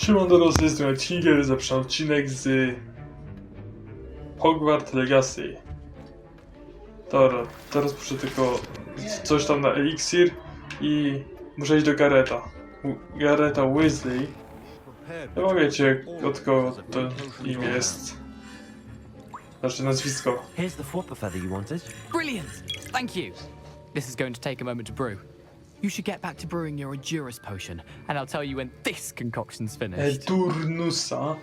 Siemon dorosły, jestem Tiger, zapraszam odcinek z Hogwarts Legacy. Dobra, teraz muszę tylko coś tam na eliksir i muszę iść do Gareta. Gareta Weasley. Chyba wiecie od kogo to imię jest. Znaczy nazwisko. Here's the Fwopper feather you wanted. Brilliant! Thank you. This is going to take a moment to brew. You should get back to brewing your Endurus potion, and I'll tell you when this concoction's E, finished. Turnusa.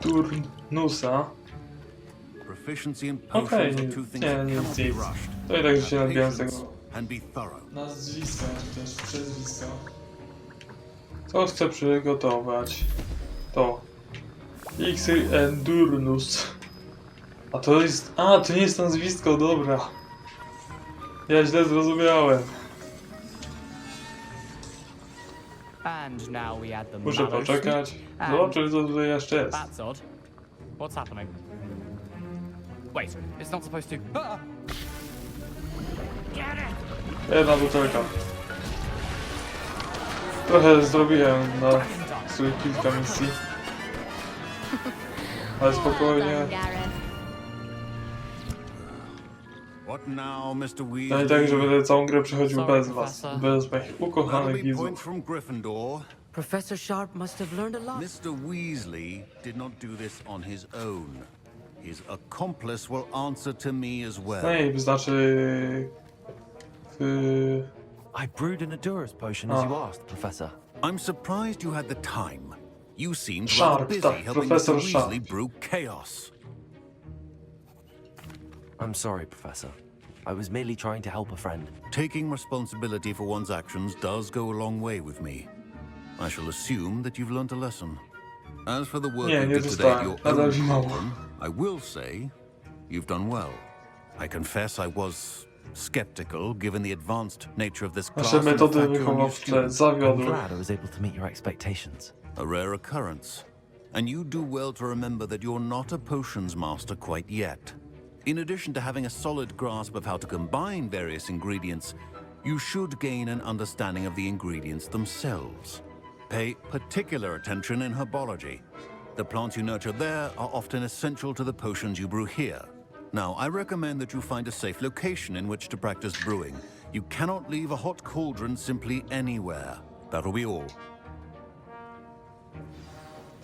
Turnusa. Proficiency in Okej, potions are two things nie, that cannot be rushed. To i tak się nabijam z Patience tego. and be thorough. Nazwiska, czy też przezwiska. Co chcę przygotować? To. Xy Endurnus. A to jest... A, to nie jest nazwisko, dobra. Ja źle zrozumiałem. Muszę poczekać. Zobaczę, co tutaj jeszcze jest. That's odd. What's happening? Wait, it's not supposed to. Ah! Jedna butelka. Trochę zrobiłem na swoich kilka misji. Ale spokojnie. No i Weasley? tak, że będę całą grę przechodził Sorry, bez was. Bez moich ukochanych widzów. Professor Sharp must have learned a lot. Mr. Weasley did not do this on his own. His accomplice will answer to me as well. Snape znaczy... W... I brewed an Adurus potion as you asked, Professor. I'm surprised you had the time. You seemed Sharp, rather busy tak, helping Professor Mr. Sharp. Weasley brew chaos. I'm sorry, Professor. I was merely trying to help a friend. Taking responsibility for one's actions does go a long way with me. I shall assume that you've learnt a lesson. As for the work Nie, you nie did today at your own mi problem, I will say you've done well. I confess I was skeptical given the advanced nature of this class Nasze and the metody fact you're wychowawcze student. I'm glad I was able to meet your expectations. A rare occurrence. And you do well to remember that you're not a potions master quite yet. In addition to having a solid grasp of how to combine various ingredients, you should gain an understanding of the ingredients themselves. Pay particular attention in herbology. The plants you nurture there are often essential to the potions you brew here. Now, I recommend that you find a safe location in which to practice brewing. You cannot leave a hot cauldron simply anywhere. That'll be all.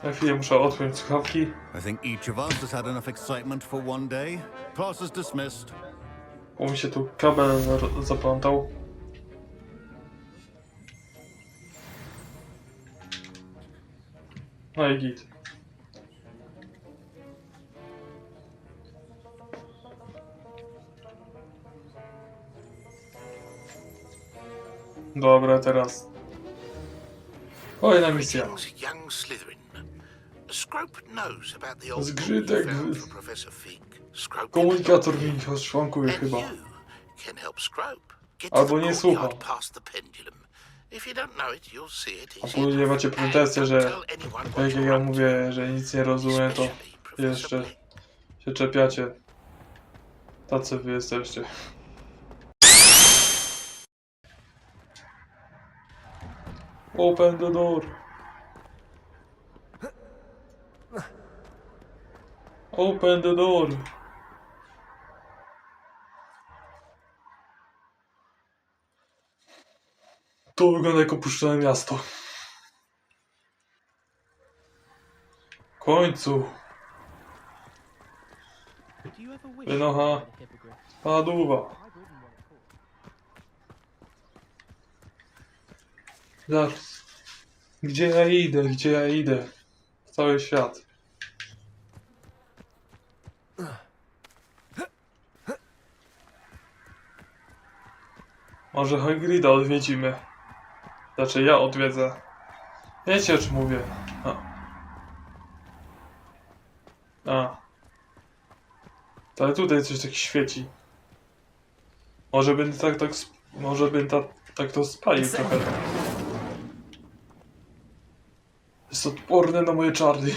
Na chwilę muszę odpiąć słuchawki. I think each of us has had enough excitement for one day. Class is dismissed. Bo mi się tu kabel zaplątał. No i git. Dobra, teraz. Kolejna misja. Young Slytherin. Scrope knows about the old Zgrzytek found Professor Fig. Scrope Komunikator mi szwankuje chyba. can help Scrope. Get Albo nie słucha. A później macie don't że jak ja mówię, że nic nie rozumiem, to jeszcze się czepiacie. Tacy wy jesteście. Open the door. Open the door. To wygląda jak opuszczone miasto. W końcu. Wynocha. Padówa. Zaraz. Gdzie ja idę? Gdzie ja idę? Cały świat. Może Hagrida odwiedzimy. Znaczy ja odwiedzę. Wiecie o czym mówię. A. A. Ale tutaj coś tak świeci. Może będę tak, tak, może bym ta, tak to spalił trochę. Jest odporny na moje czary.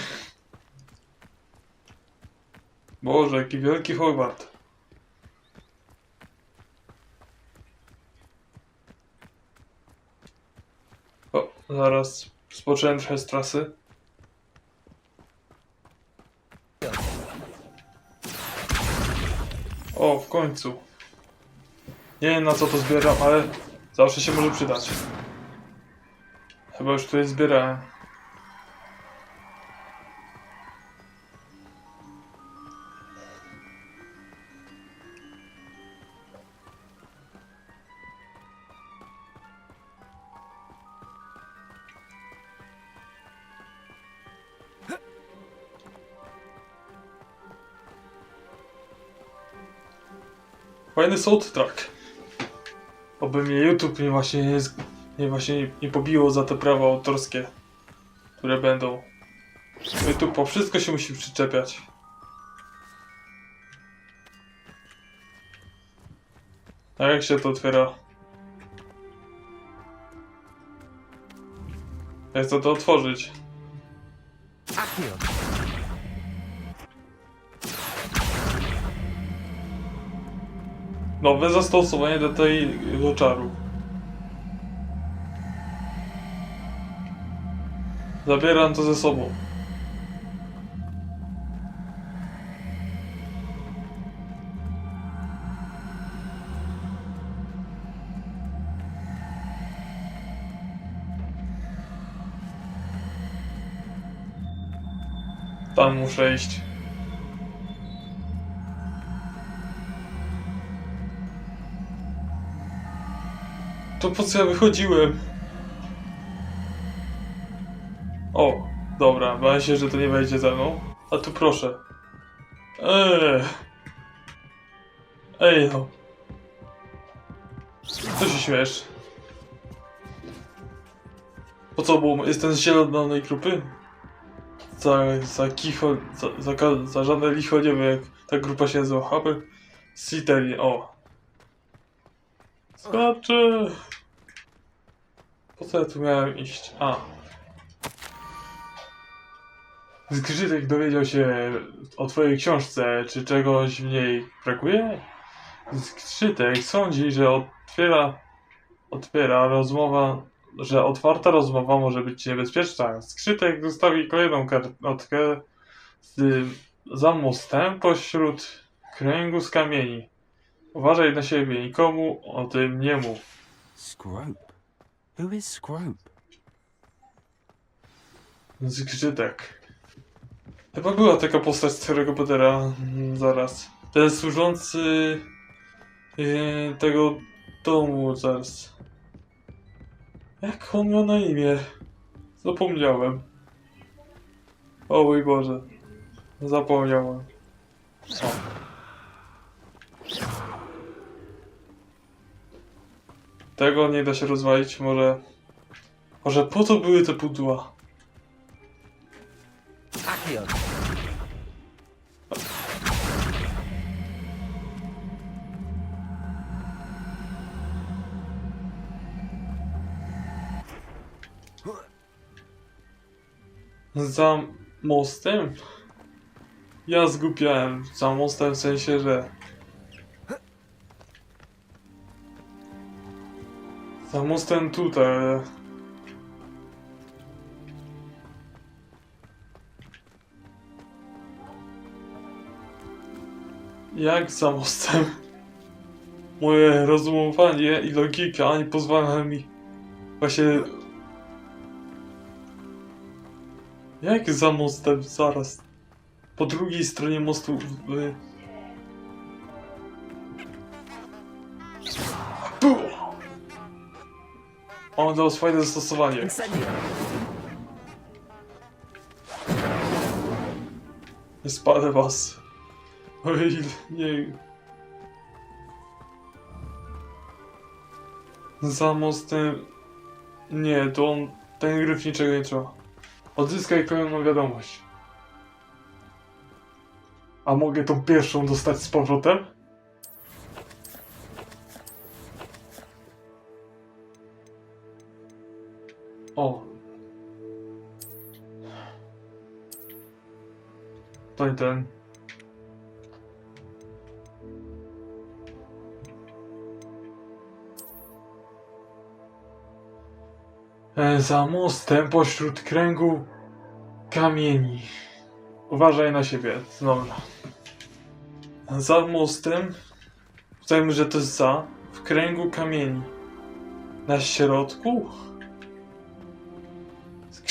Boże, jaki wielki Hogwart. O, zaraz Rozpocząłem trochę z trasy. O, w końcu. Nie wiem na co to zbieram, ale zawsze się może przydać. Chyba już tutaj zbierałem. Fajny soundtrack. Oby mnie YouTube nie właśnie nie, nie właśnie nie, pobiło za te prawa autorskie, które będą. YouTube po wszystko się musi przyczepiać. A jak się to otwiera? Jak chcę to otworzyć? Nowe zastosowanie do tego czaru. Zabieram to ze sobą. Tam muszę iść. To po co ja wychodziłem? O, dobra, bałem się, że to nie wejdzie ze mną. A tu proszę. Eee. Ej no. Co się śmiesz? Po co było? Jestem z zielonej grupy? Za, za kicho, za, za, za żadne licho, nie wiem jak ta grupa się nazywa. Slytherin, o. Skoczy! Po co ja tu miałem iść? A. Zgrzytek dowiedział się o twojej książce, czy czegoś w niej brakuje? Zgrzytek sądzi, że otwiera, otwiera rozmowa, że otwarta rozmowa może być niebezpieczna. Skrzytek zostawi kolejną kartkę z, za mostem pośród kręgu z kamieni. Uważaj na siebie, nikomu o tym nie mów. Scrope. Who is Scrope? Zgrzytek. Chyba była taka postać z Harry'ego Pottera. Mm, Zaraz. Ten służący yy, tego domu zaraz. Jak on miał na imię? Zapomniałem. O mój Boże. Zapomniałem. O. Tego nie da się rozwalić, może... Może po to były te pudła? Za mostem? Ja zgupiałem. Za mostem w sensie, że... Za mostem tutaj. Jak za mostem? Moje rozumowanie i logika nie pozwala mi właśnie Jak za mostem? Zaraz. Po drugiej stronie mostu. On dał fajne zastosowanie. Nie spalę was. Oj, nie. Za mostem. Nie, to on. Ten gryf niczego nie trzeba. Odzyskaj kolejną wiadomość. A mogę tą pierwszą dostać z powrotem? O. To i ten. E, Za mostem pośród kręgu kamieni. Uważaj na siebie, znowu. Za mostem, zdajmy, że to jest za, w kręgu kamieni. Na środku?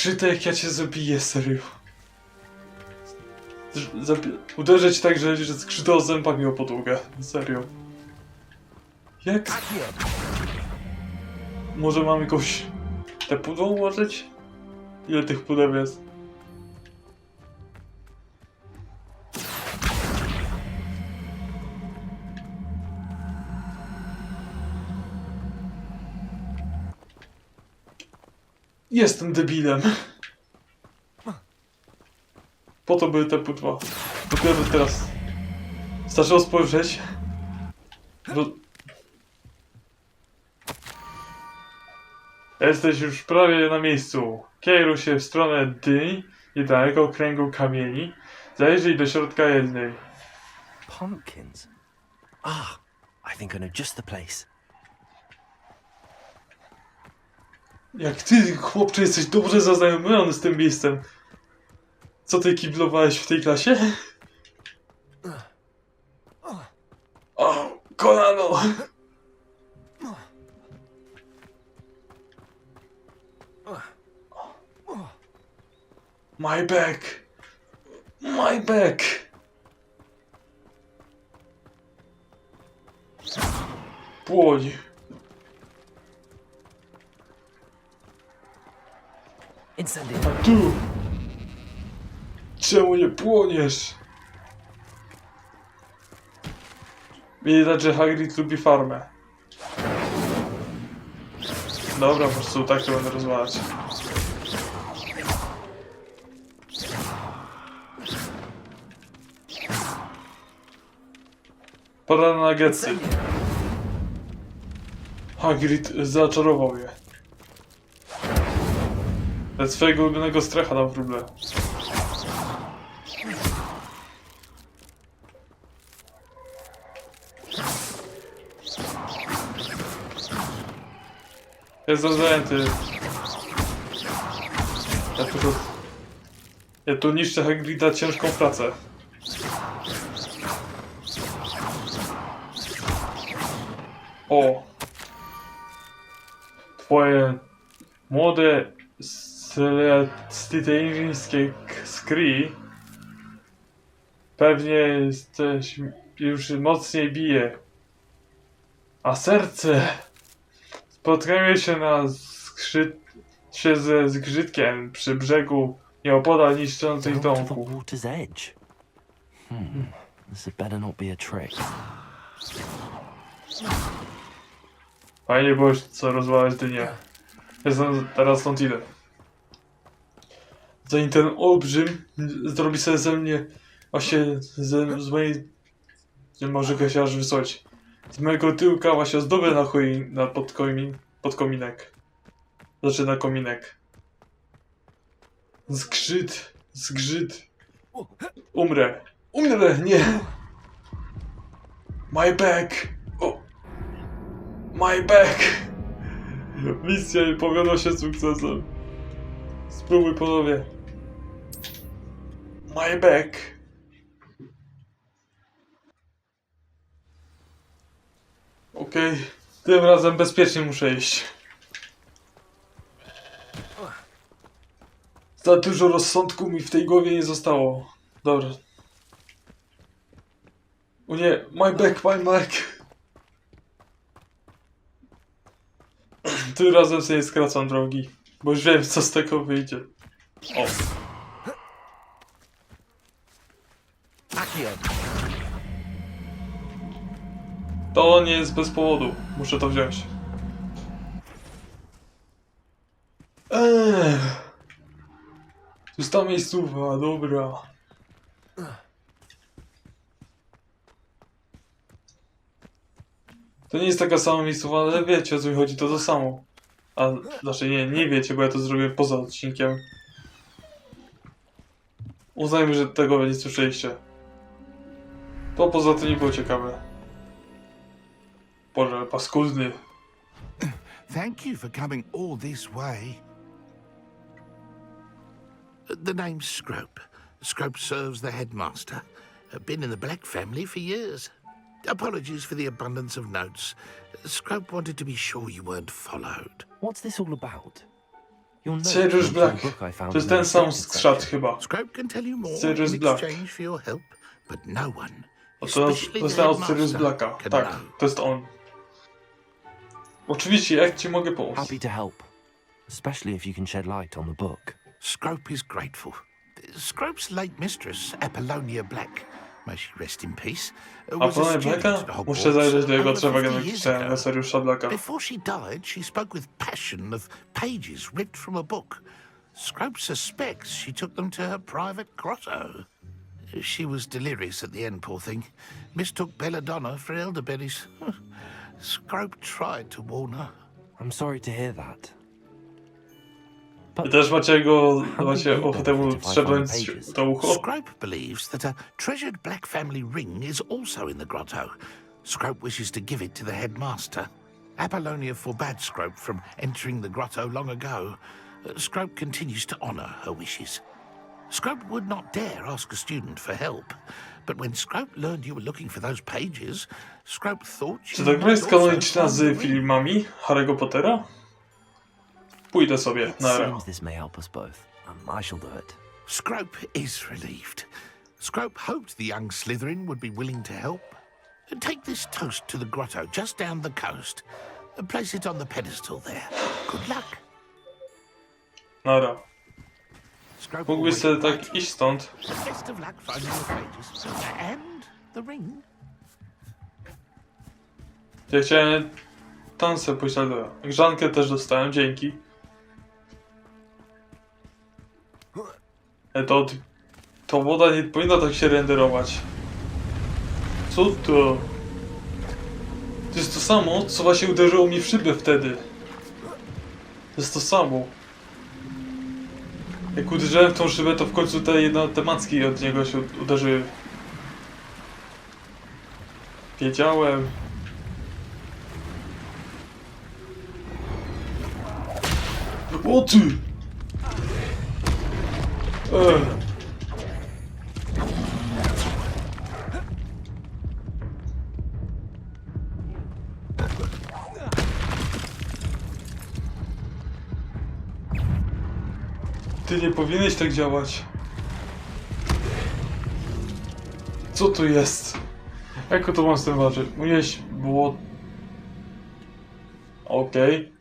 Skrzytek, ja cię zabiję, serio. Zabi- uderzę ci tak, że, skrzytał zębami o podłogę. Serio. Jak? Może mam jakąś... Te pudło ułożyć? Ile tych pudeł jest? Jestem debilem. Po to były te pudła. Dopiero teraz. Zaczął spojrzeć. Ro... Jesteś już prawie na miejscu. Kieruj się w stronę dyni i daleko kręgu kamieni. Zajrzyj do środka jednej. Pumpkins. Ah, I think I know just the place. Jak ty, chłopcze, jesteś dobrze zaznajomiony z tym miejscem. Co ty kiblowałeś w tej klasie? O, kolano! My back! My back! Płoń. Incendio. A tu! Czemu nie płoniesz? Widać, że Hagrid lubi farmę. Dobra, po prostu tak to będę rozwalać. Pora na. Hagrid zaczarował je. Ze swojego ulubionego strecha na wróble. Jest zajęty. Ja tu, ja tu niszczę Hagrida ciężką pracę. O! Twoje młode celestynijskie skry pewnie jesteś już mocniej bije. A serce spotkamy się na skrzyd się ze zgrzytkiem przy brzegu nieopodal niszczących domków. Hmm. This had better not be a trick. Fajnie było co rozwalać dynię. Jestem teraz stąd idę. Zanim ten olbrzym zrobi sobie ze mnie właśnie z, z mojej nie może go się aż wysłać. Z mojego tyłka właśnie zdobę na, choi, na podkomin, podkominek. Znaczy na kominek. Zgrzyt, zgrzyt. Umrę. Umrę, nie. My back. O. My back! Misja nie powiodła się sukcesem. Spróbuj ponownie. My back. Okej, tym razem bezpiecznie muszę iść. Za dużo rozsądku mi w tej głowie nie zostało. Dobra. O nie, my back, my back. Tym razem sobie skracam drogi, bo już wiem co z tego wyjdzie. O, To nie jest bez powodu. Muszę to wziąć. Eee. Tu jest miejscowa, dobra. To nie jest taka sama miejscowa, ale wiecie o co mi chodzi, to to samo. A, znaczy nie, nie wiecie, bo ja to zrobiłem poza odcinkiem. Uznajmy, że tego nie słyszeliście. To poza tym nie było ciekawe. Boże, paskudny. Thank you for coming all this way. The name's Scrope. Scrope serves the headmaster. Uh, Been in the Black family for years. Apologies for the abundance of notes. Scrope wanted to be sure you weren't followed. What's this all about? You'll know Sirius Black. the book I found To jest ten sam skrzat chyba. Scrope can tell you more Sirius in Black. exchange for your help, but no one, O, to especially to the znam od Sirius headmaster, Blacka. can Tak, know. to jest on. Oczywiście, jak ci mogę pomóc? Happy to help, especially if you can shed light on the book. Scrope is grateful. Scrope's late mistress, Apollonia Black, may she rest in peace, was a pana student Blacka? at Hogwarts Muszę zajrzeć do jego over 50 years ago. na Siriusa Blacka. Before she died, she spoke with passion of pages ripped from a book. Scrope suspects she took them to her private grotto. She was delirious at the end, poor thing. Mistook belladonna for elderberries. Scrope tried to warn her. I'm sorry to hear that. But Wy też macie jego, How macie did you ochotę mu benefit if I strzelnąć find pages? to ucho? Scrope believes that a treasured Black family ring is also in the grotto. Scrope wishes to give it to the headmaster. Apollonia forbade Scrope from entering the grotto long ago. Scrope continues to honor her wishes. Scrope would not dare ask a student for help. But when Scrope learned you were looking for those pages, Scrope thought you Czy ta gra might jest also kanoniczna find the z ring. filmami Harry'ego Pottera? Pójdę sobie, it na seems this may help us both. Um, I shall do it. Scrope is relieved. Scrope hoped the young Slytherin would be willing to help. Take this toast to the grotto just down the coast. Place it on the pedestal there. Good luck. Nara. Mógłbyś sobie tak iść stąd. Ja chciałem tam pójść, ale grzankę też dostałem, dzięki. Ale to, to woda nie powinna tak się renderować. Co to? To jest to samo, co właśnie uderzyło mi w szybę wtedy. To jest to samo. Jak uderzyłem w tą szybę, to w końcu te jedno te macki od niego się uderzyły. Wiedziałem. O ty! Ech. Ty nie powinieneś tak działać. Co tu jest? Jak to mam z tym walczyć? Unieś było... Okej.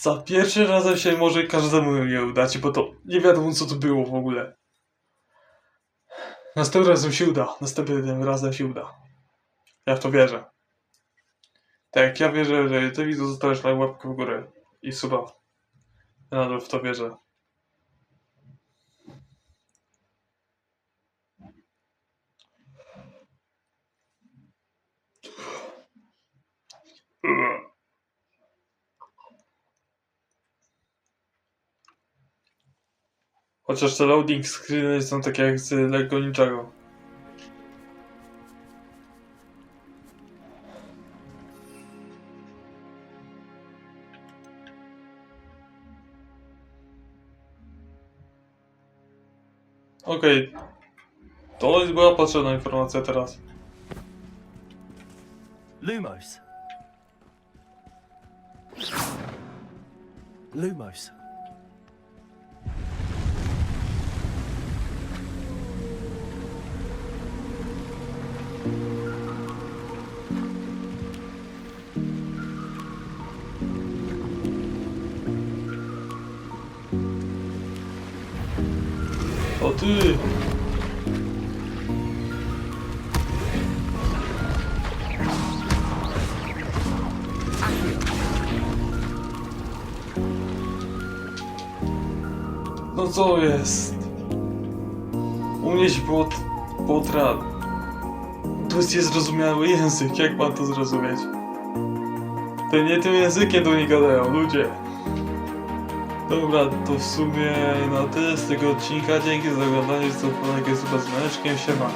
Za pierwszym razem się może każdemu nie udać, bo to nie wiadomo co to było w ogóle. Następnym razem się uda. Następnym razem się uda. Ja w to wierzę. Tak, ja wierzę, że ty widzę zostawiasz na łapkę w górę i suba. Ja nadal w to wierzę. Chociaż te loading screeny są takie jak z Lego Ninjago. Okej. To była potrzebna informacja teraz. Lumos. Lumos. No co jest? Unieść bot... botra... To jest niezrozumiały język, jak mam to zrozumieć? To nie tym językiem do nie gadają, ludzie. Dobra, to w sumie na tyle z tego odcinka. Dzięki za oglądanie, za polegę z siema.